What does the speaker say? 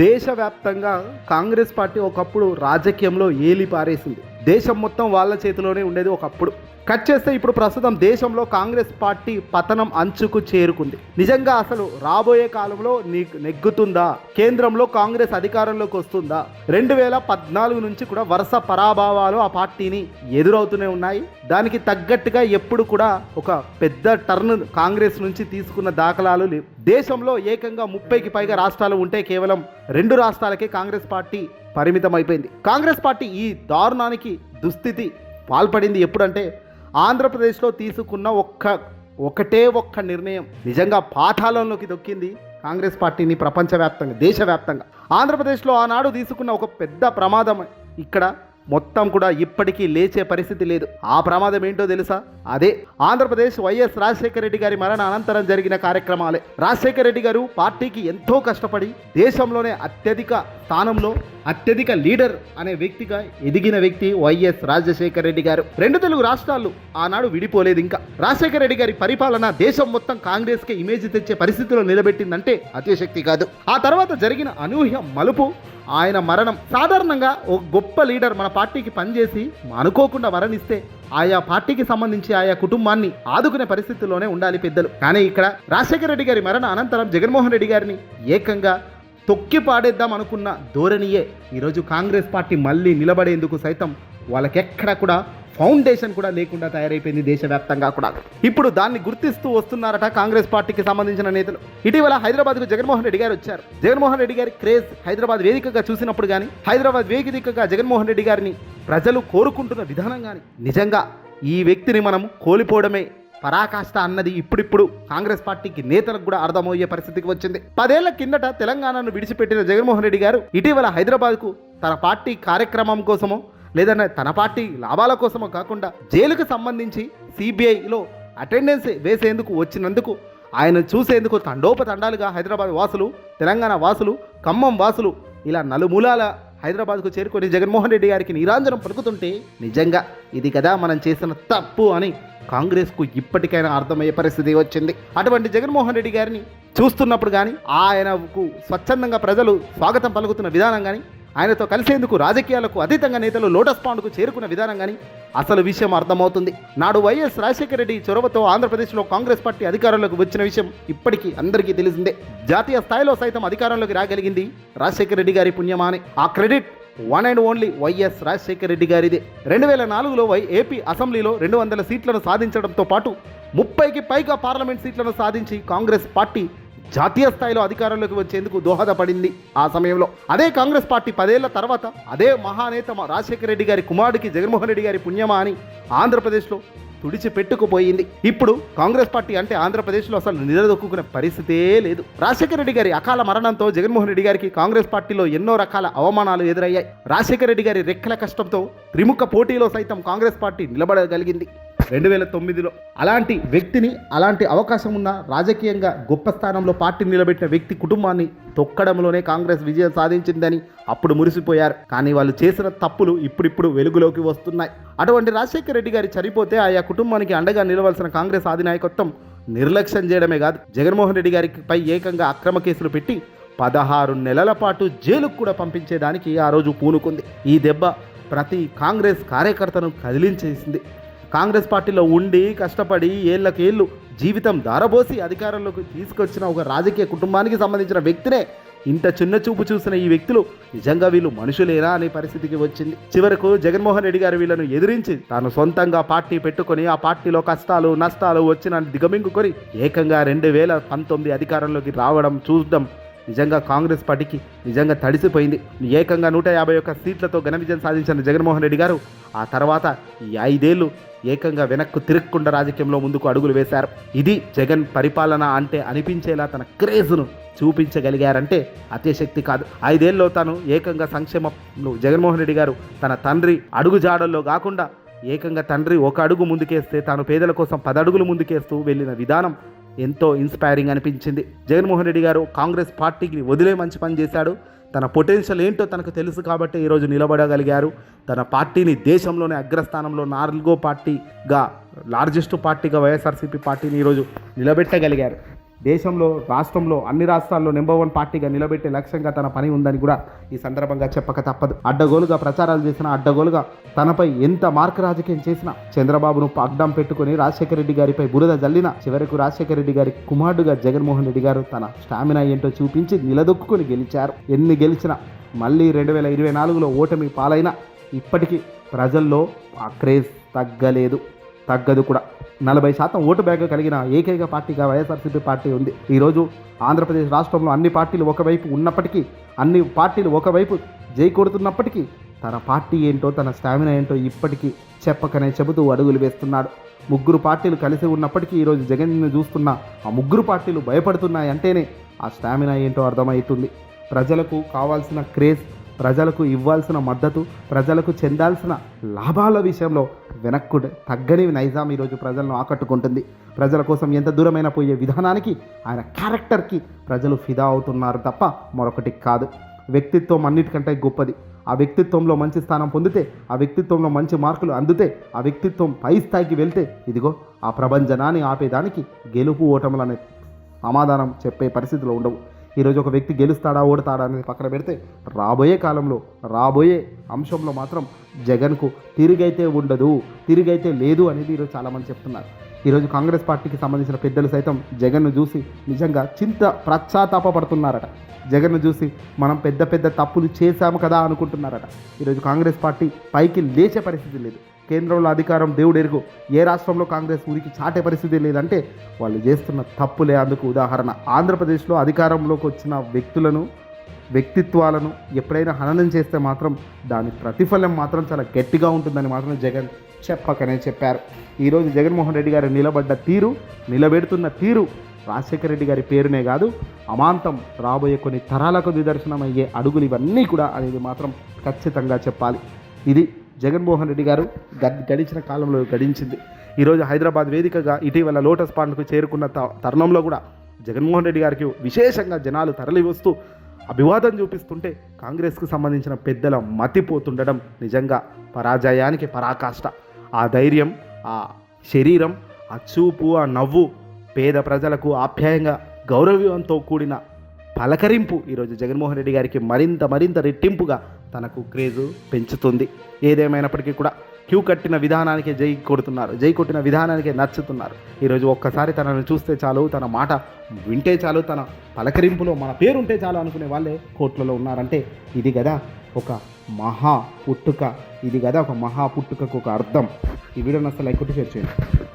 దేశవ్యాప్తంగా కాంగ్రెస్ పార్టీ ఒకప్పుడు రాజకీయంలో ఏలి పారేసింది దేశం మొత్తం వాళ్ళ చేతిలోనే ఉండేది ఒకప్పుడు. కట్ చేస్తే ఇప్పుడు ప్రస్తుతం దేశంలో కాంగ్రెస్ పార్టీ పతనం అంచుకు చేరుకుంది. నిజంగా అసలు రాబోయే కాలంలో నీకు నెగ్గుతుందా? కేంద్రంలో కాంగ్రెస్ అధికారంలోకి వస్తుందా? రెండు వేల పద్నాలుగు నుంచి కూడా వరుస పరాభావాలు ఆ పార్టీని ఎదురవుతూనే ఉన్నాయి. దానికి తగ్గట్టుగా ఎప్పుడు కూడా ఒక పెద్ద టర్న్ కాంగ్రెస్ నుంచి తీసుకున్న దాఖలాలు లేవు. దేశంలో ఏకంగా ముప్పైకి పైగా రాష్ట్రాలు ఉంటే కేవలం రెండు రాష్ట్రాలకే కాంగ్రెస్ పార్టీ పరిమితం అయిపోయింది కాంగ్రెస్ పార్టీ ఈ దారుణానికి దుస్థితి పాల్పడింది ఎప్పుడంటే ఆంధ్రప్రదేశ్లో తీసుకున్న ఒక్క ఒకటే ఒక్క నిర్ణయం. నిజంగా పాతాళంలోకి దొక్కింది కాంగ్రెస్ పార్టీని ప్రపంచవ్యాప్తంగా దేశవ్యాప్తంగా. ఆంధ్రప్రదేశ్లో ఆనాడు తీసుకున్న ఒక పెద్ద ప్రమాదం ఇక్కడ మొత్తం కూడా ఇప్పటికీ లేచే పరిస్థితి లేదు. ఆ ప్రమాదం ఏంటో తెలుసా? అదే ఆంధ్రప్రదేశ్ వైఎస్ రాజశేఖర రెడ్డి గారి మరణ అనంతరం జరిగిన కార్యక్రమాలే. రాజశేఖర రెడ్డి గారు పార్టీకి ఎంతో కష్టపడి దేశంలోనే అత్యధిక స్థానంలో అత్యధిక లీడర్ అనే వ్యక్తిగా ఎదిగిన వ్యక్తి వైఎస్ రాజశేఖర రెడ్డి గారు. రెండు తెలుగు రాష్ట్రాలు ఆనాడు విడిపోలేదు ఇంకా. రాజశేఖర రెడ్డి గారి పరిపాలన దేశం మొత్తం కాంగ్రెస్కి ఇమేజ్ తెచ్చే పరిస్థితిలో నిలబెట్టిందంటే అతిశక్తి కాదు. ఆ తర్వాత జరిగిన అనూహ్య మలుపు ఆయన మరణం సాధారణంగా ఒక గొప్ప లీడర్ మన పార్టీకి పనిచేసి అనుకోకుండా మరణిస్తే ఆయా పార్టీకి సంబంధించి ఆయా కుటుంబాన్ని ఆదుకునే పరిస్థితుల్లోనే ఉండాలి పెద్దలు. కానీ ఇక్కడ రాజశేఖర రెడ్డి గారి మరణ అనంతరం జగన్మోహన్ రెడ్డి గారిని ఏకంగా తొక్కి పాడేద్దాం అనుకున్న ధోరణియే ఈరోజు కాంగ్రెస్ పార్టీ మళ్ళీ నిలబడేందుకు సైతం వాళ్ళకెక్కడ కూడా ఫౌండేషన్ కూడా లేకుండా తయారైపోయింది దేశవ్యాప్తంగా కూడా. ఇప్పుడు దాన్ని గుర్తిస్తూ వస్తున్నారట కాంగ్రెస్ పార్టీకి సంబంధించిన నేతలు. ఇటీవల హైదరాబాద్కు జగన్మోహన్ రెడ్డి గారు వచ్చారు. జగన్మోహన్ రెడ్డి గారి క్రేజ్ హైదరాబాద్ వేదికగా చూసినప్పుడు కానీ హైదరాబాద్ వేదికగా జగన్మోహన్ రెడ్డి గారిని ప్రజలు కోరుకుంటున్న విధానం కానీ నిజంగా ఈ వ్యక్తిని మనం కోల్పోవడమే పరాకాష్ట అన్నది ఇప్పుడిప్పుడు కాంగ్రెస్ పార్టీకి నేతలకు కూడా అర్థమయ్యే పరిస్థితికి వచ్చింది. పదేళ్ళ కిందట తెలంగాణను విడిచిపెట్టిన జగన్మోహన్ రెడ్డి గారు ఇటీవల హైదరాబాద్కు తన పార్టీ కార్యక్రమం కోసమో లేదన్నా తన పార్టీ లాభాల కోసమో కాకుండా జైలుకు సంబంధించి సిబిఐలో అటెండెన్స్ వేసేందుకు వచ్చినందుకు ఆయన చూసేందుకు తండోపతండాలుగా హైదరాబాద్ వాసులు తెలంగాణ వాసులు ఖమ్మం వాసులు ఇలా నలుమూలాల హైదరాబాద్కు చేరుకొని జగన్మోహన్ రెడ్డి గారికి నీరాంజనం పలుకుతుంటే నిజంగా ఇది కదా మనం చేసిన తప్పు అని కాంగ్రెస్కు ఇప్పటికైనా అర్థమయ్యే పరిస్థితి వచ్చింది. అటువంటి జగన్మోహన్ రెడ్డి గారిని చూస్తున్నప్పుడు కానీ ఆయనకు స్వచ్ఛందంగా ప్రజలు స్వాగతం పలుకుతున్న విధానం కానీ ఆయనతో కలిసేందుకు రాజకీయాలకు అతీతంగా నేతలు లోటస్ పాండ్కు చేరుకున్న విధానం కానీ అసలు విషయం అర్థమవుతుంది. నాడు వైఎస్ రాజశేఖర రెడ్డి చొరవతో ఆంధ్రప్రదేశ్లో కాంగ్రెస్ పార్టీ అధికారంలోకి వచ్చిన విషయం ఇప్పటికీ అందరికీ తెలిసిందే. జాతీయ స్థాయిలో సైతం అధికారంలోకి రాగలిగింది రాజశేఖర రెడ్డి గారి పుణ్యమానే. ఆ credit one and only YS Rajasekhara Reddy గారిదే. రెండు వేల నాలుగులో వై ఏపీ అసెంబ్లీలో రెండు వందల సీట్లను సాధించడంతో పాటు ముప్పైకి పైగా పార్లమెంట్ సీట్లను సాధించి కాంగ్రెస్ పార్టీ జాతీయ స్థాయిలో అధికారంలోకి వచ్చేందుకు దోహదపడింది ఆ సమయంలో. అదే కాంగ్రెస్ పార్టీ పదేళ్ళ తర్వాత అదే మహానేత రాజశేఖర రెడ్డి గారి కుమారుడికి జగన్మోహన్ రెడ్డి గారి పుణ్యమా అని ఆంధ్రప్రదేశ్లో తుడిచిపెట్టుకుపోయింది ఇప్పుడు కాంగ్రెస్ పార్టీ అంటే ఆంధ్రప్రదేశ్లో అసలు నిలదొక్కునే పరిస్థితే లేదు. రాజశేఖర రెడ్డి గారి అకాల మరణంతో జగన్మోహన్ రెడ్డి గారికి కాంగ్రెస్ పార్టీలో ఎన్నో రకాల అవమానాలు ఎదురయ్యాయి. రాజశేఖర రెడ్డి గారి రెక్కల కష్టంతో త్రిముఖ పోటీలో సైతం కాంగ్రెస్ పార్టీ నిలబడగలిగింది. రెండు వేల తొమ్మిదిలో అలాంటి వ్యక్తిని అలాంటి అవకాశం ఉన్న రాజకీయంగా గొప్ప స్థానంలో పార్టీ నిలబెట్టిన వ్యక్తి కుటుంబాన్ని తొక్కడంలోనే కాంగ్రెస్ విజయం సాధించిందని అప్పుడు మురిసిపోయారు. కానీ వాళ్ళు చేసిన తప్పులు ఇప్పుడిప్పుడు వెలుగులోకి వస్తున్నాయి. అటువంటి రాజశేఖర రెడ్డి గారి చనిపోతే ఆయా కుటుంబానికి అండగా నిలవలసిన కాంగ్రెస్ అధినాయకత్వం నిర్లక్ష్యం చేయడమే కాదు జగన్మోహన్ రెడ్డి గారికి పై ఏకంగా అక్రమ కేసులు పెట్టి పదహారు నెలల పాటు జైలుకు కూడా పంపించేదానికి ఆ రోజు పూనుకుంది. ఈ దెబ్బ ప్రతి కాంగ్రెస్ కార్యకర్తను కదిలించేసింది. కాంగ్రెస్ పార్టీలో ఉండి కష్టపడి ఏళ్ళకేళ్ళు జీవితం దారబోసి అధికారంలోకి తీసుకొచ్చిన ఒక రాజకీయ కుటుంబానికి సంబంధించిన వ్యక్తినే ఇంత చిన్న చూపు చూసిన ఈ వ్యక్తులు నిజంగా వీళ్ళు మనుషులేనా అనే పరిస్థితికి వచ్చింది. చివరకు జగన్మోహన్ రెడ్డి గారు వీళ్ళను ఎదిరించి తాను సొంతంగా పార్టీ పెట్టుకొని ఆ పార్టీలో కష్టాలు నష్టాలు వచ్చిన దిగమింగుకొని ఏకంగా రెండు వేల పంతొమ్మిది అధికారంలోకి రావడం చూడడం నిజంగా కాంగ్రెస్ పార్టీకి నిజంగా తడిసిపోయింది. ఏకంగా నూట యాభై ఒక్క సీట్లతో ఘన విజయం సాధించిన జగన్మోహన్ రెడ్డి గారు ఆ తర్వాత ఈ ఐదేళ్ళు ఏకంగా వెనక్కు తిరగకుండా రాజకీయంలో ముందుకు అడుగులు వేశారు. ఇది జగన్ పరిపాలన అంటే అనిపించేలా తన క్రేజ్ను చూపించగలిగారంటే అతిశక్తి కాదు. ఐదేళ్ళలో తాను ఏకంగా సంక్షేమ జగన్మోహన్ రెడ్డి గారు తన తండ్రి అడుగుజాడల్లో కాకుండా ఏకంగా తండ్రి ఒక అడుగు ముందుకేస్తే తాను పేదల కోసం పదడుగులు ముందుకేస్తూ వెళ్ళిన విధానం ఎంతో ఇన్స్పైరింగ్ అనిపించింది. జగన్మోహన్ రెడ్డి గారు కాంగ్రెస్ పార్టీకి వదిలే మంచి పని చేశాడు. తన పొటెన్షియల్ ఏంటో తనకు తెలుసు కాబట్టి ఈరోజు నిలబడగలిగారు. తన పార్టీని దేశంలోనే అగ్రస్థానంలో నాలుగో పార్టీగా లార్జెస్ట్ పార్టీగా వైఎస్ఆర్సీపీ పార్టీని ఈరోజు నిలబెట్టగలిగారు. దేశంలో రాష్ట్రంలో అన్ని రాష్ట్రాల్లో నెంబర్ వన్ పార్టీగా నిలబెట్టే లక్ష్యంగా తన పని ఉందని కూడా ఈ సందర్భంగా చెప్పక తప్పదు. అడ్డగోలుగా ప్రచారాలు చేసిన అడ్డగోలుగా తనపై ఎంత మార్క్ రాజకీయం చేసినా చంద్రబాబును అడ్డం పెట్టుకుని రాజశేఖర రెడ్డి గారిపై బురద జల్లిన చివరకు రాజశేఖర రెడ్డి గారి కుమారుడుగా జగన్మోహన్ రెడ్డి గారు తన స్టామినా ఏంటో చూపించి నిలదొక్కుని గెలిచారు. ఎన్ని గెలిచినా మళ్ళీ రెండు వేల ఇరవై నాలుగులో ఓటమి పాలైన ఇప్పటికీ ప్రజల్లో ఆ క్రేజ్ తగ్గలేదు తగ్గదు కూడా. నలభై శాతం ఓటు బ్యాంక్ కలిగిన ఏకైక పార్టీగా వైఎస్ఆర్సీపీ పార్టీ ఉంది. ఈరోజు ఆంధ్రప్రదేశ్ రాష్ట్రంలో అన్ని పార్టీలు ఒకవైపు ఉన్నప్పటికీ అన్ని పార్టీలు ఒకవైపు జై కొడుతున్నప్పటికీ తన పార్టీ ఏంటో తన స్టామినా ఏంటో ఇప్పటికీ చెప్పకనే చెబుతూ అడుగులు వేస్తున్నాడు. ముగ్గురు పార్టీలు కలిసి ఉన్నప్పటికీ ఈరోజు జగన్ను చూస్తున్న ఆ ముగ్గురు పార్టీలు భయపడుతున్నాయి అంటేనే ఆ స్టామినా ఏంటో అర్థమవుతుంది. ప్రజలకు కావాల్సిన క్రేజ్ ప్రజలకు ఇవ్వాల్సిన మద్దతు ప్రజలకు చెందాల్సిన లాభాల విషయంలో వెనక్కు తగ్గని నైజాం ఈరోజు ప్రజలను ఆకట్టుకుంటుంది. ప్రజల కోసం ఎంత దూరమైన పోయే విధానానికి ఆయన క్యారెక్టర్కి ప్రజలు ఫిదా అవుతున్నారు తప్ప మరొకటి కాదు. వ్యక్తిత్వం అన్నిటికంటే గొప్పది. ఆ వ్యక్తిత్వంలో మంచి స్థానం పొందితే ఆ వ్యక్తిత్వంలో మంచి మార్కులు అందితే ఆ వ్యక్తిత్వం పై స్థాయికి వెళ్తే ఇదిగో ఆ ప్రభంజనాన్ని ఆపేదానికి గెలుపు ఓటములనే సమాధానం చెప్పే పరిస్థితిలో ఉండవు. ఈరోజు ఒక వ్యక్తి గెలుస్తాడా ఓడతాడా అనేది పక్కన పెడితే రాబోయే కాలంలో రాబోయే అంశంలో మాత్రం జగన్కు తిరిగైతే ఉండదు తిరిగైతే లేదు అనేది ఈరోజు చాలామంది చెప్తున్నారు. ఈరోజు కాంగ్రెస్ పార్టీకి సంబంధించిన పెద్దలు సైతం జగన్ను చూసి నిజంగా చింత పశ్చాత్తాపడుతున్నారట జగన్ను చూసి మనం పెద్ద పెద్ద తప్పులు చేశాము కదా అనుకుంటున్నారట. ఈరోజు కాంగ్రెస్ పార్టీ పైకి లేచే పరిస్థితి లేదు. కేంద్రంలో అధికారం దేవుడు ఎరుగు ఏ రాష్ట్రంలో కాంగ్రెస్ ఊరికి చాటే పరిస్థితి లేదంటే వాళ్ళు చేస్తున్న తప్పులే. అందుకు ఉదాహరణ ఆంధ్రప్రదేశ్లో అధికారంలోకి వచ్చిన వ్యక్తులను వ్యక్తిత్వాలను ఎప్పుడైనా హననం చేస్తే మాత్రం దాని ప్రతిఫలం మాత్రం చాలా గట్టిగా ఉంటుందని మాత్రం జగన్ చెప్పకనే చెప్పారు. ఈరోజు జగన్మోహన్ రెడ్డి గారు నిలబడ్డ తీరు నిలబెడుతున్న తీరు రాజశేఖర రెడ్డి గారి పేరునే కాదు అమాంతం రాబోయే కొన్ని తరాలకు నిదర్శనమయ్యే అడుగులు ఇవన్నీ కూడా అనేది మాత్రం ఖచ్చితంగా చెప్పాలి. ఇది జగన్మోహన్ రెడ్డి గారు గడ్ గడిచిన కాలంలో గడించింది. ఈరోజు హైదరాబాద్ వేదికగా ఇటీవల లోటస్ పాండ్కు చేరుకున్న త- తరుణంలో కూడా జగన్మోహన్ రెడ్డి గారికి విశేషంగా జనాలు తరలి వస్తూ అభివాదం చూపిస్తుంటే కాంగ్రెస్కు సంబంధించిన పెద్దల మతిపోతుండడం నిజంగా పరాజయానికి పరాకాష్ట. ఆ ధైర్యం ఆ శరీరం ఆ చూపు ఆ నవ్వు పేద ప్రజలకు ఆప్యాయంగా గౌరవంతో కూడిన పలకరింపు ఈరోజు జగన్మోహన్ రెడ్డి గారికి మరింత మరింత రెట్టింపుగా తనకు క్రేజు పెంచుతుంది. ఏదేమైనప్పటికీ కూడా క్యూ కట్టిన విధానానికే జై కొడుతున్నారు. జై కొట్టిన విధానానికే నచ్చుతున్నారు. ఈరోజు ఒక్కసారి తనను చూస్తే చాలు తన మాట వింటే చాలు తన పలకరింపులో మన పేరు ఉంటే చాలు అనుకునే వాళ్ళే కోట్లలో ఉన్నారంటే ఇది కదా ఒక మహా పుట్టుక. ఇది కదా ఒక మహా పుట్టుకకు ఒక అర్థం. ఈ వీడియోని అసలు లైక్ కొట్టి షేర్ చేయండి.